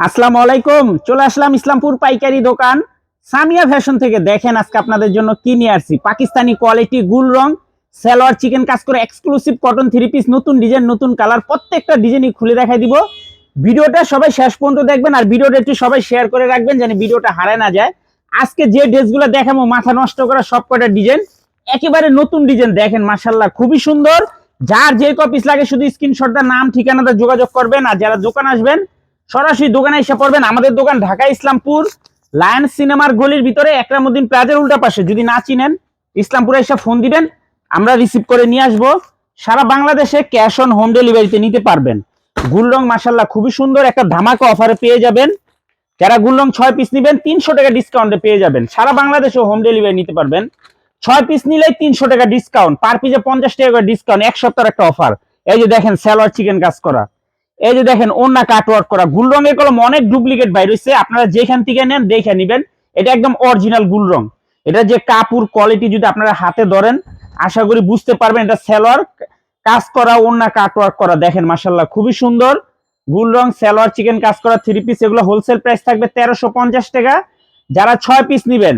আসসালামু আলাইকুম, চলে আসলাম ইসলামপুর পাইকারি দোকান। সামিয়া ফ্যাশন থেকে দেখেন আজকে আপনাদের জন্য কি নিয়ে আসছি। পাকিস্তানি কোয়ালিটি গুল রং, সালোয়ার, চিকেন কাজ করে এক্সক্লুসিভ কটন থ্রি পিস নতুন ডিজাইন নতুন কালার প্রত্যেকটা ডিজাইনই খুলে দেখাই দিব। ভিডিওটা সবাই শেষ পর্যন্ত দেখবেন আর ভিডিওটা একটু সবাই শেয়ার করে রাখবেন যেন ভিডিওটা হারায় না যায়। আজকে যে ড্রেসগুলো দেখাবো, মাথা নষ্ট করা সব কটা ডিজাইন একেবারে নতুন ডিজাইন দেখেন মাসাল্লাহ খুবই সুন্দর। যার যে কপিস লাগে শুধু স্ক্রিনশটটা নাম, ঠিকানাটা যোগাযোগ করবেন আর যারা দোকান আসবেন সরাসরি দোকানে এসে পড়বেন। আমাদের দোকান ঢাকা ইসলামপুর, লায়ন্স সিনেমার গলির ভিতরে, একরামুদ্দিন প্লাজার উল্টা পাশে। যদি না চিনেন, ইসলামপুরে এসে ফোন দিবেন, আমরা রিসিভ করে নিয়ে আসব। সারা বাংলাদেশে ক্যাশ অন হোম ডেলিভারিতে নিতে পারবেন। গুলরং মাসাল্লাহ খুবই সুন্দর একটা ধামাকা অফারে পেয়ে যাবেন। যারা গুলরং ছয় পিস নিবেন, তিনশো টাকা ডিসকাউন্টে পেয়ে যাবেন। সারা বাংলাদেশে হোম ডেলিভারি নিতে পারবেন। ছয় পিস নিলে তিনশো টাকা ডিসকাউন্ট পার পিসে পঞ্চাশ টাকা ডিসকাউন্ট এক সপ্তাহের একটা অফার এই যে দেখেন স্যালোয়ার চিকেন কাজ করা। এই যে দেখেন ওন্না কাটওয়ার্ক করা। গুল রঙের কলম অনেক ডুপ্লিকেট বাইর হয়েছে আপনারা যেখান থেকে নেন, দেখে নিবেন। এটা একদম অরিজিনাল গুল রং। এটা যে কাপড় কোয়ালিটি যদি আপনারা হাতে ধরেন, আশা করি বুঝতে পারবেন এটা সেলোয়ার কাজ করা ওন্না কাটওয়ার্ক করা। দেখেন মাসাল্লাহ খুবই সুন্দর। গুল রং সেলোয়ার চিকেন কাজ করা থ্রি পিস এগুলো হোলসেল প্রাইস থাকবে তেরোশো পঞ্চাশ টাকা। যারা ছয় পিস নিবেন,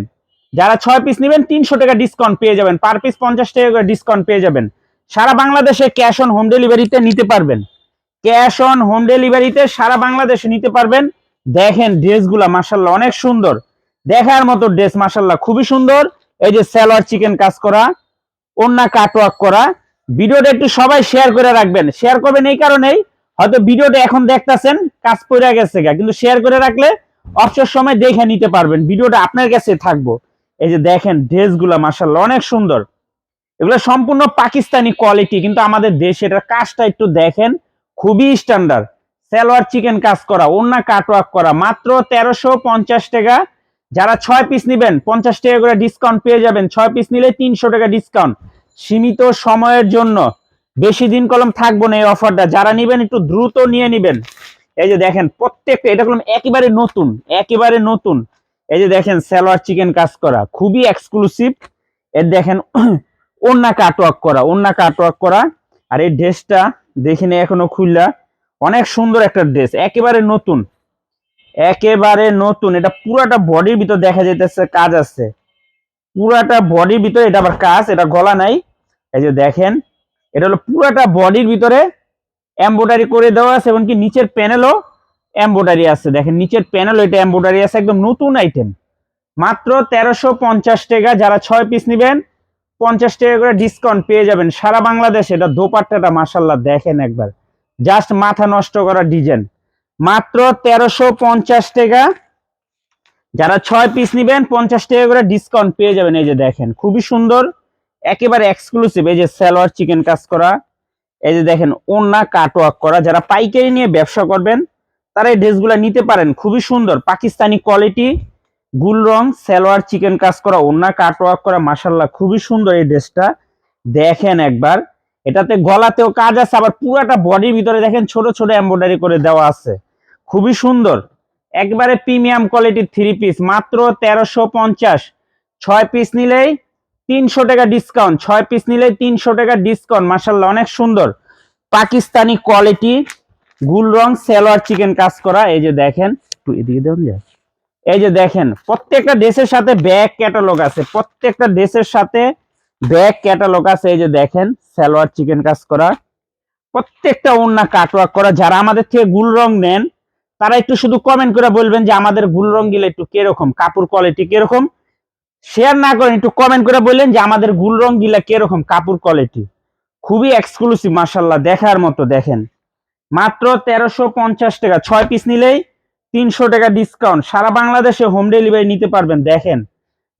যারা ছয় পিস নিবেন, তিনশো টাকা ডিসকাউন্ট পেয়ে যাবেন। পার পিস পঞ্চাশ টাকা ডিসকাউন্ট পেয়ে যাবেন। সারা বাংলাদেশে ক্যাশ অন হোম ডেলিভারিতে নিতে পারবেন। ক্যাশ অন হোম ডেলিভারিতে সারা বাংলাদেশে নিতে পারবেন। দেখেন ড্রেসগুলা মাসাল্লাহ অনেক সুন্দর। দেখার মতো ড্রেস মাসাল্লাহ খুবই সুন্দর। এই যে স্যালোয়ার চিকেন কাজ করা, ওন্না কাটওয়ার্ক করা। ভিডিওটা একটু সবাই শেয়ার করে রাখবেন। শেয়ার করবেন এই কারণেই, হয়তো ভিডিওটা এখন দেখতাছেন, কাজ পড়ে গেছে কিন্তু শেয়ার করে রাখলে অবসর সময় দেখে নিতে পারবেন। ভিডিওটা আপনার কাছে থাকব। এই যে দেখেন ড্রেসগুলা মাসাল্লাহ অনেক সুন্দর। এগুলো সম্পূর্ণ পাকিস্তানি কোয়ালিটি, কিন্তু আমাদের দেশে এটার কাজটা একটু দেখেন। খুবই স্ট্যান্ডার্ড সালোয়ার চিকেন কাজ করা অন্য কাটওয়ার্ক করা, মাত্র তেরোশো পঞ্চাশ টাকা। যারা ছয় পিস নিবেন, পঞ্চাশ টাকা করে ডিসকাউন্ট পেয়ে যাবেন। ছয় পিস নিলে তিনশো টাকা ডিসকাউন্ট সীমিত সময়ের জন্য। বেশি দিন কলম থাকব না এই অফারটা যারা নিবেন, একটু দ্রুত নিয়ে নিবেন। এই যে দেখেন, প্রত্যেকটা, এটা কলম একেবারে নতুন একেবারে নতুন। এই যে দেখেন, সালোয়ার চিকেন কাজ করা, খুবই এক্সক্লুসিভ এর দেখেন অন্য কাটওয়ার্ক করা অন্য কাটওয়ার্ক করা। আর এই ড্রেসটা দেখিনি, এখনও খুললা। অনেক সুন্দর একটা ড্রেস একেবারে নতুন। একেবারে নতুন, এটা পুরাটা বডির ভিতর দেখা যাইতেছে, কাজ আছে। পুরাটা বডির ভিতরে, এটা আবার কাজ, এটা গলা নাই। এই যে দেখেন, এটা হলো পুরাটা বডির ভিতরে এমব্রয়ডারি করে দেওয়া আছে এমনকি নিচের প্যানেলও এমব্রয়ডারি আছে। দেখেন, নিচের প্যানেলও এটা এমব্রয়ডারি আছে, একদম নতুন আইটেম মাত্র তেরোশো পঞ্চাশ টাকা, যারা ছয় পিস নিবেন পঞ্চাশ টাকা করে ডিসকাউন্ট পেয়ে যাবেন। সারা বাংলাদেশে এটা দোপাট্টাটা মাসাল্লাহ দেখেন একবার। জাস্ট মাথা নষ্ট করা ডিজাইন মাত্র তেরোশো পঞ্চাশ টাকা। যারা ছয় পিস নিবেন, পঞ্চাশ টাকা করে ডিসকাউন্ট পেয়ে যাবেন। এই যে দেখেন, খুবই সুন্দর। একেবারে এক্সক্লুসিভ এই যে সালোয়ার চিকেন কাজ করা। এই যে দেখেন ওন্না কাটওয়ার্ক করা। যারা পাইকারি নিয়ে ব্যবসা করবেন, তারা এই ড্রেসগুলো নিতে পারেন। খুবই সুন্দর। পাকিস্তানি কোয়ালিটি গুল রং, সালোয়ার, চিকেন কাজ করা ওনা কাট ওয়ার্ক করা মাসাল্লাহ খুবই সুন্দর এই ড্রেসটা। দেখেন একবার, এটাতে গলাতেও কাজ আছে, আবার পুরাটা বডির ভিতরে দেখেন ছোট ছোট এমব্রয়ডারি করে দেওয়া আছে। খুবই সুন্দর। একবারে প্রিমিয়াম কোয়ালিটির থ্রি পিস মাত্র তেরোশো পঞ্চাশ। ছয় পিস নিলেই তিনশো টাকা ডিসকাউন্ট ছয় পিস নিলেই তিনশো টাকা ডিসকাউন্ট মাসাল্লাহ অনেক সুন্দর। পাকিস্তানি কোয়ালিটি গুল রং, সালোয়ার, চিকেন কাজ করা, এই যে দেখেন, একটু এদিকে দেন যায় এই যে দেখেন, প্রত্যেকটা ড্রেসের সাথে ব্যাগ ক্যাটালগ আছে, প্রত্যেকটা ড্রেসের সাথে ব্যাগ ক্যাটালগ আছে। এই যে দেখেন, সালোয়ার চিকেন কাজ করা, প্রত্যেকটা ওন্না কাটওয়ার্ক করা। যারা আমাদের থেকে গুল রং নেন, তারা একটু শুধু কমেন্ট করে বলবেন যে আমাদের গুল রং গিলে একটু কীরকম, কাপড় কোয়ালিটি কীরকম? শেয়ার না করেন, একটু কমেন্ট করে বললেন যে আমাদের গুল রং গিলা কীরকম, কাপড় কোয়ালিটি খুবই এক্সক্লুসিভ মাসাল্লাহ দেখার মতো, দেখেন। মাত্র তেরোশো পঞ্চাশ টাকা, ছয় পিস নিলেই তিনশো টাকা ডিসকাউন্ট সারা বাংলাদেশে হোম ডেলিভারি নিতে পারবেন, দেখেন।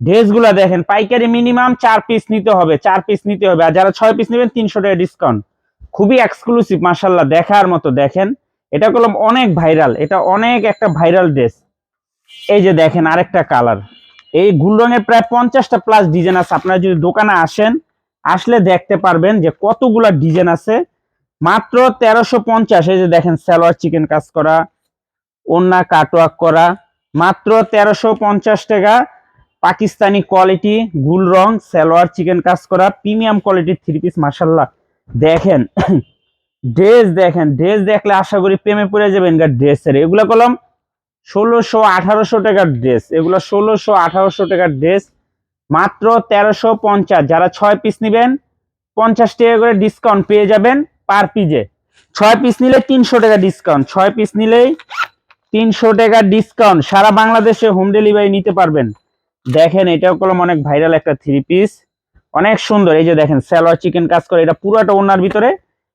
ড্রেসগুলা দেখেন, পাইকারি মিনিমাম চার পিস নিতে হবে, চার পিস নিতে হবে। আর যারা ছয় পিস নেবেন, তিনশো টাকা ডিসকাউন্ট খুবই এক্সক্লুসিভ মাসাল্লাহ দেখার মতো, দেখেন। এটা করলাম অনেক ভাইরাল এটা অনেক একটা ভাইরাল ড্রেস এই যে দেখেন, আরেকটা কালার এই গুল রঙের প্রায় পঞ্চাশটা প্লাস ডিজাইন আছে। আপনারা যদি দোকানে আসেন, আসলে দেখতে পারবেন যে কতগুলা ডিজাইন আছে। মাত্র তেরোশো পঞ্চাশ, এই যে দেখেন, সালোয়ার চিকেন কাজ করা। ওন্না কাটওয়ার্ক করা, মাত্র তেরোশো পঞ্চাশ টাকা। পাকিস্তানি কোয়ালিটি গুল রং, সালোয়ার চিকেন কাজ করা প্রিমিয়াম কোয়ালিটির থ্রি পিস মার্শাল্লাহ দেখেন ড্রেস দেখেন ড্রেস দেখলে আশা করি প্রেমে পড়ে যাবেন গা ড্রেসের এগুলো কলম ষোলোশো আঠারোশো টাকার ড্রেস এগুলো ষোলোশো আঠারোশো টাকার ড্রেস মাত্র তেরোশো পঞ্চাশ। যারা ছয় পিস নেবেন, পঞ্চাশ টাকা করে ডিসকাউন্ট পেয়ে যাবেন পার পিজে ছয় পিস নিলে তিনশো টাকা ডিসকাউন্ট ছয় পিস নিলেই তিনশো টাকা ডিসকাউন্ট সারা বাংলাদেশে হোম ডেলিভারি নিতে পারবেন। দেখেন এটাও কলম অনেক ভাইরাল একটা থ্রি পিস অনেক সুন্দর। এই যে দেখেন স্যালোয়ার চিকেন কাজ করে। এটা পুরোটা ওনার ভিতরে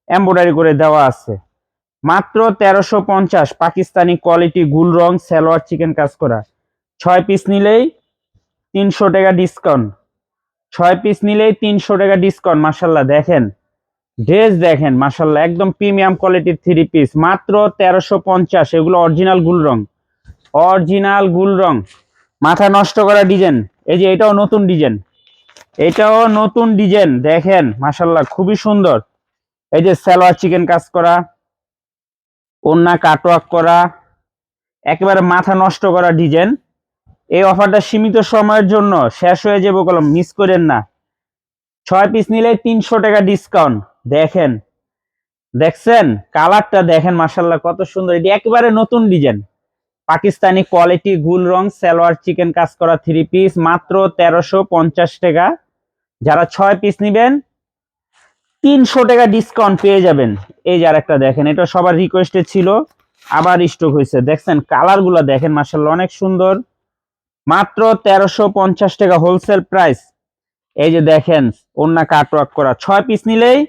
এমব্রয়ডারি করে দেওয়া আছে। মাত্র তেরোশো পঞ্চাশ। পাকিস্তানি কোয়ালিটি গুল রং সালোয়ার চিকেন কাজ করা। ছয় পিস নিলেই তিনশো টাকা ডিসকাউন্ট ছয় পিস নিলেই তিনশো টাকা ডিসকাউন্ট মাসাল্লাহ দেখেন ড্রেস দেখেন মাসাল্লাহ একদম প্রিমিয়াম কোয়ালিটির থ্রি পিস মাত্র তেরোশো পঞ্চাশ, এগুলো অরিজিনাল গুল রং অরিজিনাল গুল রং, মাথা নষ্ট করা ডিজাইন এই যে এটাও নতুন ডিজাইন এটাও নতুন ডিজাইন দেখেন মাসাল্লাহ খুবই সুন্দর, এই যে সালোয়ার চিকেন কাজ করা ওন্না কাটওয়ার্ক করা, একেবারে মাথা নষ্ট করা ডিজাইন এই অফারটা সীমিত সময়ের জন্য শেষ হয়ে যাবে কলম মিস করেন না, ছয় পিস নিলে তিনশো টাকা ডিসকাউন্ট দেখেন। দেখছেন? কালারটা দেখেন মাসাল্লাহ কত সুন্দর। এটি একেবারে নতুন ডিজাইন। পাকিস্তানি কোয়ালিটি, গুল রং, সালোয়ার, চিকেন কাজ করা থ্রি পিস মাত্র তেরোশো পঞ্চাশ টাকা। যারা ছয় পিস নিবেন, তিনশো টাকা ডিসকাউন্ট পেয়ে যাবেন। এই যে আরেকটা দেখেন, এটা সবার রিকোয়েস্টে ছিল, আবার স্টক হয়েছে। দেখছেন? কালারগুলা দেখেন মার্শাল্লাহ অনেক সুন্দর। মাত্র তেরোশো পঞ্চাশ টাকা হোলসেল প্রাইস এই যে দেখেন ওন্না কাটওয়ার্ক করা। ছয় পিস নিলেই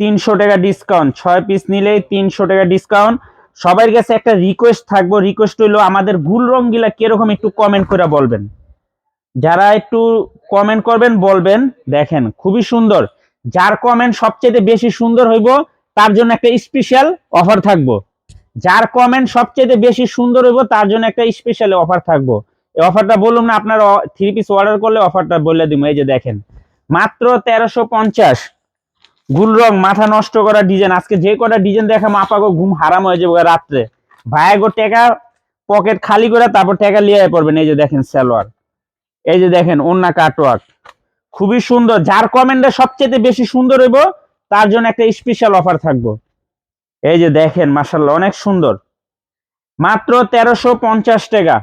তিনশো টাকা ডিসকাউন্ট ছয় পিস নিলেই তিনশো টাকা ডিসকাউন্ট সবার কাছে একটা রিকোয়েস্ট থাকব। রিকোয়েস্ট হইল আমাদের গুল রং গিলা কীরকম একটু কমেন্ট করে বলবেন। যারা একটু কমেন্ট করবেন, বলবেন। দেখেন, খুবই সুন্দর। যার কমেন্ট সবচেয়ে বেশি সুন্দর হইব, তার জন্য একটা স্পেশাল অফার থাকব। যার কমেন্ট সবচেয়ে বেশি সুন্দর হইব, তার জন্য একটা স্পেশাল অফার থাকব। এই অফারটা বললাম না, আপনার থ্রি পিস অর্ডার করলে অফারটা বলে দিব। এই যে দেখেন, মাত্র তেরোশো পঞ্চাশ। গুল রং, মাথা নষ্ট করা ডিজাইন আজকে যে কটা ডিজাইন দেখা মাপাগো ঘুম হারাম হয়ে যাবে রাত্রে। ভাইগো টেকা পকেট খালি করে তারপর টাকা লিয়ে পড়বেন। এই যে দেখেন সালোয়ার, এই যে দেখেন ওন্না কাটওয়ার্ক খুবই সুন্দর। যার কমেন্টে সবচেয়ে বেশি সুন্দর হইব, তার জন্য একটা স্পেশাল অফার থাকব। এই যে দেখেন মাসাল্লাহ অনেক সুন্দর। মাত্র তেরোশো পঞ্চাশ টাকা।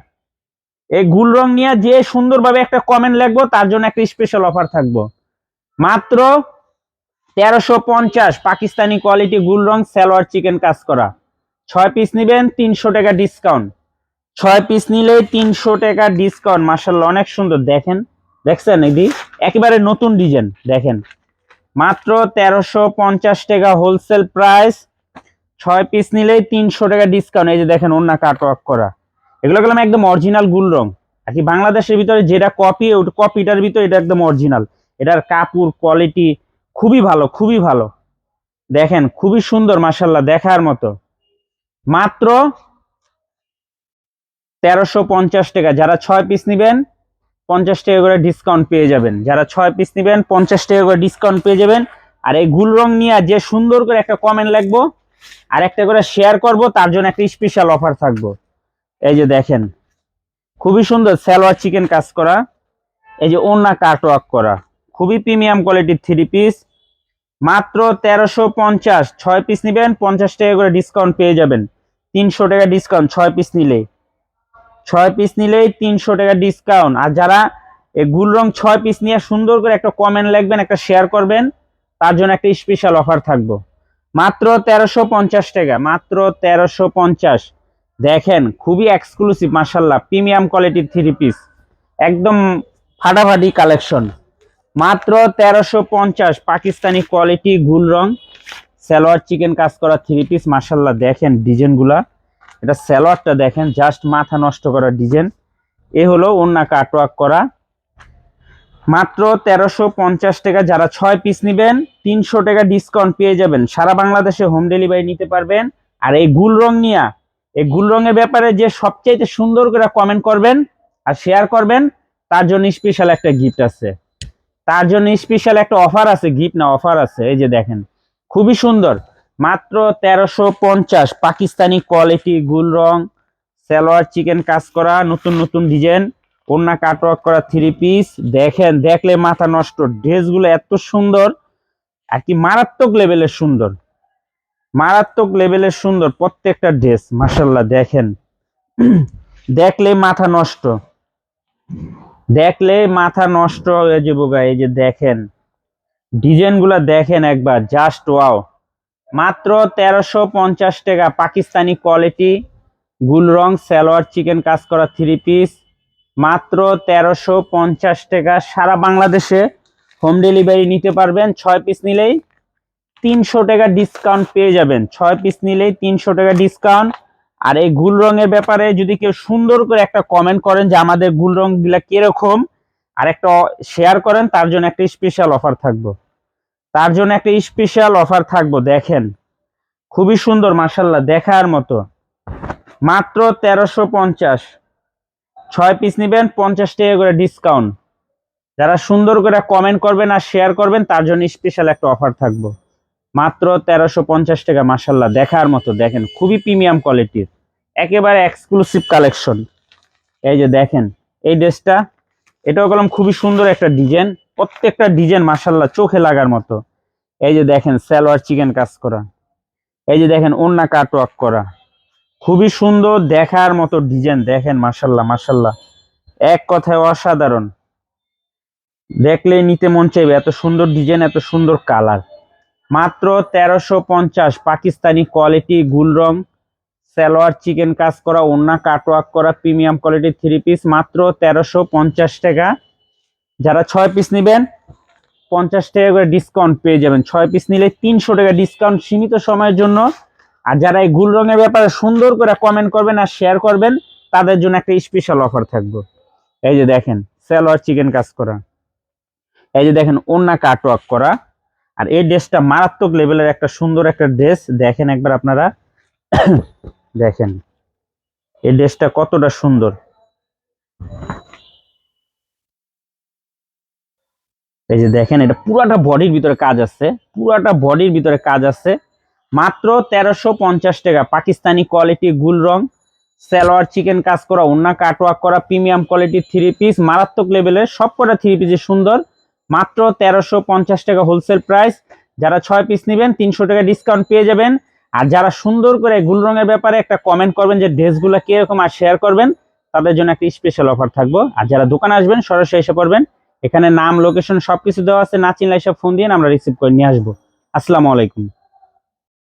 এই গুল রং নিয়ে যে সুন্দরভাবে একটা কমেন্ট লিখব, তার জন্য একটা স্পেশাল অফার থাকব। মাত্র তেরোশো পঞ্চাশ পাকিস্তানি কোয়ালিটি গুল রং সালোয়ার চিকেন কাজ করা। ছয় পিস নিবেন, তিনশো টাকা ডিসকাউন্ট ছয় পিস নিলে তিনশো টাকা ডিসকাউন্ট মাসাল্লাহ অনেক সুন্দর। দেখেন, দেখছেন এটি একেবারে নতুন ডিজাইন দেখেন, মাত্র তেরোশো পঞ্চাশ টাকা হোলসেল প্রাইস ছয় পিস নিলেই তিনশো টাকা ডিসকাউন্ট এই যে দেখেন অন্য কাটওয়ার্ক করা। এগুলো গেলাম একদম অরিজিনাল গুল রং। আর কি বাংলাদেশের ভিতরে যেটা কপি কপিটার ভিতরে এটা একদম অরিজিনাল এটার কাপড় কোয়ালিটি খুবই ভালো খুবই ভালো। দেখেন, খুবই সুন্দর মাসাল্লাহ দেখার মতো। মাত্র তেরোশো পঞ্চাশ টাকা। যারা ছয় পিস নেবেন, পঞ্চাশ টাকা করে ডিসকাউন্ট পেয়ে যাবেন। যারা ছয় পিস নেবেন, পঞ্চাশ টাকা করে ডিসকাউন্ট পেয়ে যাবেন। আর এই গুল রং নিয়ে যে সুন্দর করে একটা কমেন্ট লিখব আর একটা করে শেয়ার করব, তার জন্য একটা স্পেশাল অফার থাকব। এই যে দেখেন, খুবই সুন্দর সালোয়ার চিকেন কাজ করা, এই যে ওন্না কাটওয়ার্ক করা। খুবই প্রিমিয়াম কোয়ালিটির থ্রি পিস মাত্র তেরোশো পঞ্চাশ, ছয় পিস নেবেন, পঞ্চাশ টাকা করে ডিসকাউন্ট পেয়ে যাবেন। তিনশো টাকা ডিসকাউন্ট ছয় পিস নিলেই। ছয় পিস নিলেই তিনশো টাকা ডিসকাউন্ট আর যারা গুল রং ছয় পিস নিয়ে সুন্দর করে একটা কমেন্ট লিখবেন, একটা শেয়ার করবেন, তার জন্য একটা স্পেশাল অফার থাকব। মাত্র তেরোশো পঞ্চাশ টাকা, মাত্র তেরোশো পঞ্চাশ। দেখেন, খুবই এক্সক্লুসিভ মার্শাল্লাহ প্রিমিয়াম কোয়ালিটির থ্রি পিস একদম ফাটাফাটি কালেকশন মাত্র তেরোশো পঞ্চাশ পাকিস্তানি কোয়ালিটি গুল রং। সালোয়ার চিকেন কাজ করা থ্রি পিস মাসাল্লাহ দেখেন ডিজাইনগুলা। এটা সালোয়ারটা দেখেন জাস্ট মাথা নষ্ট করা ডিজাইন এ হলো অন্য কাটওয়ার্ক করা। মাত্র তেরোশো পঞ্চাশ টাকা যারা ছয় পিস নেবেন, তিনশো টাকা ডিসকাউন্ট পেয়ে যাবেন। সারা বাংলাদেশে হোম ডেলিভারি নিতে পারবেন। আর এই গুল রং নিয়া, এই গুল রঙের ব্যাপারে যে সবচাইতে সুন্দর করে কমেন্ট করবেন আর শেয়ার করবেন, তার জন্য স্পেশাল একটা গিফট আছে। তার জন্য স্পেশাল একটা অফার আছে গিফট না অফার আছে, এই যে দেখেন। খুবই সুন্দর। মাত্র তেরোশো পঞ্চাশ, পাকিস্তানি কোয়ালিটি গুল রং, সালোয়ার চিকেন কাজ করা, নতুন নতুন ডিজাইন ওন্না কাটওয়ার্ক করা থ্রি পিস দেখেন, দেখলে মাথা নষ্ট, ড্রেসগুলো এত সুন্দর, আর কি মারাত্মক লেভেলের সুন্দর। মারাত্মক লেভেলের সুন্দর প্রত্যেকটা ড্রেস মাসাল্লাহ দেখেন। দেখলে মাথা নষ্ট। দেখলে মাথা নষ্ট হয়ে যাব গা, এই যে দেখেন। ডিজাইনগুলা দেখেন একবার জাস্ট ওয়াও মাত্র তেরোশো পঞ্চাশ টাকা, পাকিস্তানি কোয়ালিটি গুল রং, সালোয়ার চিকেন কাজ করা থ্রি পিস মাত্র তেরোশো পঞ্চাশ টাকা, সারা বাংলাদেশে হোম ডেলিভারি নিতে পারবেন, ছয় পিস নিলেই তিনশো টাকা ডিসকাউন্ট পেয়ে যাবেন। ছয় পিস নিলেই তিনশো টাকা ডিসকাউন্ট আর এই গুল রঙের ব্যাপারে যদি কেউ সুন্দর করে একটা কমেন্ট করেন যে আমাদের গুল রংগুলা কীরকম, আর একটা শেয়ার করেন, তার জন্য একটা স্পেশাল অফার থাকব। তার জন্য একটা স্পেশাল অফার থাকব, দেখেন। খুবই সুন্দর মার্শাল্লাহ দেখার মতো। মাত্র তেরোশো পঞ্চাশ। ছয় পিস নেবেন, পঞ্চাশ টাকা করে ডিসকাউন্ট যারা সুন্দর করে কমেন্ট করবেন আর শেয়ার করবেন, তার জন্য স্পেশাল একটা অফার থাকব। মাত্র তেরোশো পঞ্চাশ টাকা মাসাল্লাহ দেখার মতো। দেখেন, খুবই প্রিমিয়াম কোয়ালিটির, একেবারে এক্সক্লুসিভ কালেকশন এই যে দেখেন, এই ড্রেসটা, এটাও কলম খুবই সুন্দর একটা ডিজাইন, প্রত্যেকটা ডিজাইন মাসাল্লাহ চোখে লাগার মতো। এই যে দেখেন, সালোয়ার চিকেন কাজ করা। এই যে দেখেন ওন্না কাটওয়ার্ক করা। খুবই সুন্দর, দেখার মতো ডিজাইন, দেখেন মাসাল্লাহ মাসাল্লাহ এক কথায় অসাধারণ। দেখলেই নিতে মন চাইবে, এত সুন্দর ডিজাইন, এত সুন্দর কালার। মাত্র তেরোশো পঞ্চাশ পাকিস্তানি কোয়ালিটি গুল রং, সালোয়ার চিকেন কাজ করা ওন্না কাটওয়ার্ক করা প্রিমিয়াম কোয়ালিটি থ্রি পিস মাত্র তেরোশো পঞ্চাশ টাকা। যারা ছয় পিস নেবেন, পঞ্চাশ টাকা করে ডিসকাউন্ট পেয়ে যাবেন। ছয় পিস নিলে তিনশো টাকা ডিসকাউন্ট সীমিত সময়ের জন্য। আর যারা এই গুল রঙের ব্যাপারে সুন্দর করে কমেন্ট করবেন আর শেয়ার করবেন, তাদের জন্য একটা স্পেশাল অফার থাকবে। এই যে দেখেন, সালোয়ার চিকেন কাজ করা। এই যে দেখেন ওন্না কাটওয়ার্ক করা। আর এই ড্রেসটা মারাত্মক লেভেলের একটা সুন্দর একটা ড্রেস। দেখেন একবার আপনারা। দেখেন। এই ড্রেসটা কতটা সুন্দর। এই যে দেখেন, এটা পুরাটা বডির ভিতরে কাজ আছে। পুরাটা বডির ভিতরে কাজ আছে। মাত্র তেরোশো পঞ্চাশ টাকা। পাকিস্তানি কোয়ালিটি গুল রং, সালোয়ার, চিকেন কাজ করা ওন্না কাটওয়ার্ক করা, প্রিমিয়াম কোয়ালিটি থ্রি পিস মারাত্মক লেভেলের সব কটা থ্রি পিসে সুন্দর। মাত্র তেরোশো পঞ্চাশ টাকা হোলসেল প্রাইস যারা ছয় পিস নেবেন, তিনশো টাকা ডিসকাউন্ট পেয়ে যাবেন। আর যারা সুন্দর করে গুল রঙের ব্যাপারে একটা কমেন্ট করবেন যে ড্রেসগুলো কীরকম আর শেয়ার করবেন, তাদের জন্য একটা স্পেশাল অফার থাকব। আর যারা দোকানে আসবেন, সরাসরি এসে পড়বেন। এখানে নাম লোকেশন সব কিছু দেওয়া আছে। না চিনলে এসে ফোন দিয়ে আমরা রিসিভ করে নিয়ে আসব। আসসালামু আলাইকুম।